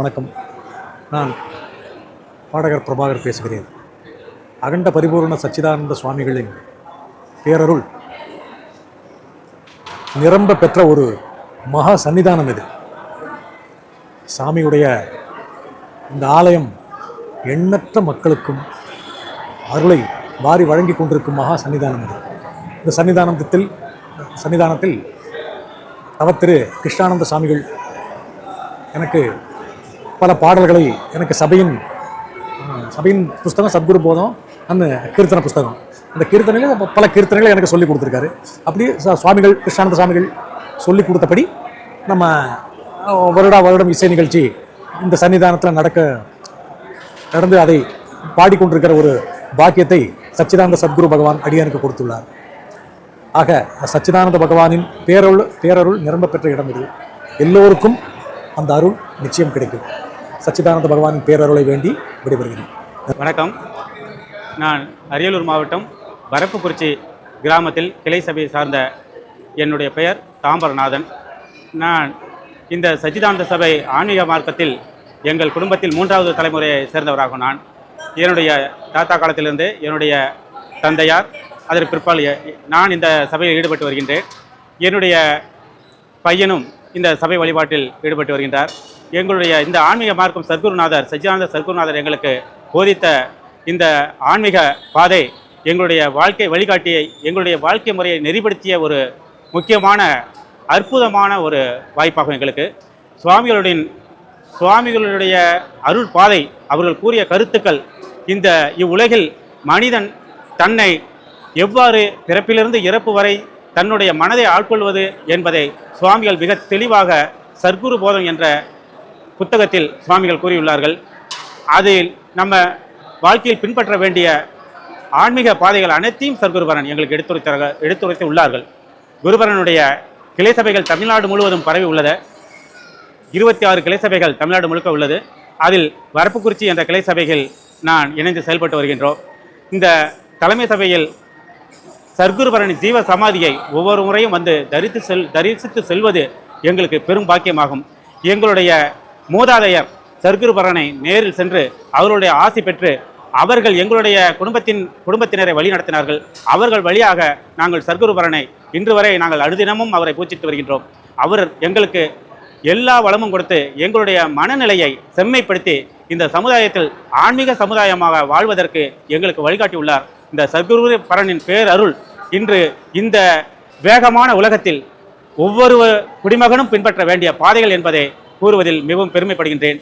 வணக்கம். நான் பாடகர் பிரபாகர் பேசுகிறேன். அகண்ட பரிபூர்ண சச்சிதானந்த சுவாமிகளின் பேரருள் நிரம்ப பெற்ற ஒரு மகா சன்னிதானம் இது. சாமியுடைய இந்த ஆலயம் எண்ணற்ற மக்களுக்கும் அருளை வாரி வழங்கி கொண்டிருக்கும் மகா சன்னிதானம் இது. இந்த சன்னிதானத்தில் சன்னிதானத்தில் தவத்திரு கிருஷ்ணானந்த சுவாமிகள் எனக்கு பல பாடல்களை எனக்கு சபையின் சபையின் புஸ்தகம் சத்குரு போதம் அந்த கீர்த்தன புஸ்தகம். அந்த கீர்த்தனையில் பல கீர்த்தனைகளை எனக்கு சொல்லி கொடுத்துருக்காரு. அப்படி ச- சுவாமிகள் கிருஷ்ணானந்த சுவாமிகள் சொல்லி கொடுத்தபடி நம்ம வருடா வருடம் இசை நிகழ்ச்சி இந்த சன்னிதானத்தில் நடக்க நடந்து அதை பாடிக்கொண்டிருக்கிற ஒரு பாக்கியத்தை சச்சிதானந்த சத்குரு பகவான் அடியானுக்கு கொடுத்துள்ளார். ஆக சச்சிதானந்த பகவானின் பேரருள் பேரருள் நிரம்ப பெற்ற இடம் இது. எல்லோருக்கும் அந்த அருள் நிச்சயம் கிடைக்கும். சச்சிதானந்த பகவானின் பேரருளை வேண்டி விடைபெறுகிறேன். வணக்கம். நான் அரியலூர் மாவட்டம் வரப்புக்குறிச்சி கிராமத்தில் கிளை சபையை சார்ந்த என்னுடைய பெயர் தாம்பரநாதன். நான் இந்த சச்சிதானந்த சபை ஆன்மீக மார்க்கத்தில் எங்கள் குடும்பத்தில் மூன்றாவது தலைமுறையை சேர்ந்தவராகும் நான். என்னுடைய தாத்தா காலத்திலிருந்து என்னுடைய தந்தையார் அதற்கு பிற்பால் நான் இந்த சபையில் ஈடுபட்டு வருகின்றேன். என்னுடைய பையனும் இந்த சபை வழிபாட்டில் ஈடுபட்டு வருகின்றார். எங்களுடைய இந்த ஆன்மீக மார்க்கம் சர்க்குருநாதர் சச்சிதானந்த சர்க்குருநாதர் எங்களுக்கு போதித்த இந்த ஆன்மீக பாதை எங்களுடைய வாழ்க்கை வழிகாட்டியை எங்களுடைய வாழ்க்கை முறையை நெறிப்படுத்திய ஒரு முக்கியமான அற்புதமான ஒரு வாய்ப்பாகும் எங்களுக்கு. சுவாமிகளுடைய சுவாமிகளுடைய அருள் பாதை அவர்கள் கூறிய கருத்துக்கள் இந்த இவ்வுலகில் மனிதன் தன்னை எவ்வாறு பிறப்பிலிருந்து இறப்பு வரை தன்னுடைய மனதை ஆட்கொள்வது என்பதை சுவாமிகள் மிக தெளிவாக சர்க்குரு போதம் என்ற புத்தகத்தில் சுவாமிகள் கூறியுள்ளார்கள். அதில் நம்ம வாழ்க்கையில் பின்பற்ற வேண்டிய ஆன்மீக பாதைகள் அனைத்தையும் சர்க்குருபரன் எங்களுக்கு எடுத்துரைத்த எடுத்துரைத்து உள்ளார்கள். குருபரனுடைய கிளை சபைகள் தமிழ்நாடு முழுவதும் பரவி உள்ளது. இருபத்தி ஆறு கிளை சபைகள் தமிழ்நாடு முழுக்க உள்ளது. அதில் வரப்புக்குறிச்சி என்ற கிளை சபையில் நான் இணைந்து செயல்பட்டு வருகின்றோம். இந்த தலைமை சபையில் சர்க்குருபரனின் ஜீவ சமாதியை ஒவ்வொரு முறையும் வந்து தரித்து செல் தரிசித்து செல்வது எங்களுக்கு பெரும் பாக்கியமாகும். எங்களுடைய மூதாதையர் சர்க்குருபரனை நேரில் சென்று அவருடைய ஆசி பெற்று அவர்கள் எங்களுடைய குடும்பத்தின் குடும்பத்தினரை வழி நடத்தினார்கள். அவர்கள் வழியாக நாங்கள் சர்க்குருபரனை இன்று வரை நாங்கள் அனுதினமும் அவரை பூச்சிட்டு வருகின்றோம். அவர் எங்களுக்கு எல்லா வளமும் கொடுத்து எங்களுடைய மனநிலையை செம்மைப்படுத்தி இந்த சமுதாயத்தில் ஆன்மீக சமுதாயமாக வாழ்வதற்கு எங்களுக்கு வழிகாட்டியுள்ளார். இந்த சர்க்குரு பரனின் பேரருள் இன்று இந்த வேகமான உலகத்தில் ஒவ்வொரு குடிமகனும் பின்பற்ற வேண்டிய பாதைகள் என்பதை கூறுவதில் மிகவும் பெருமைப்படுகின்றேன்.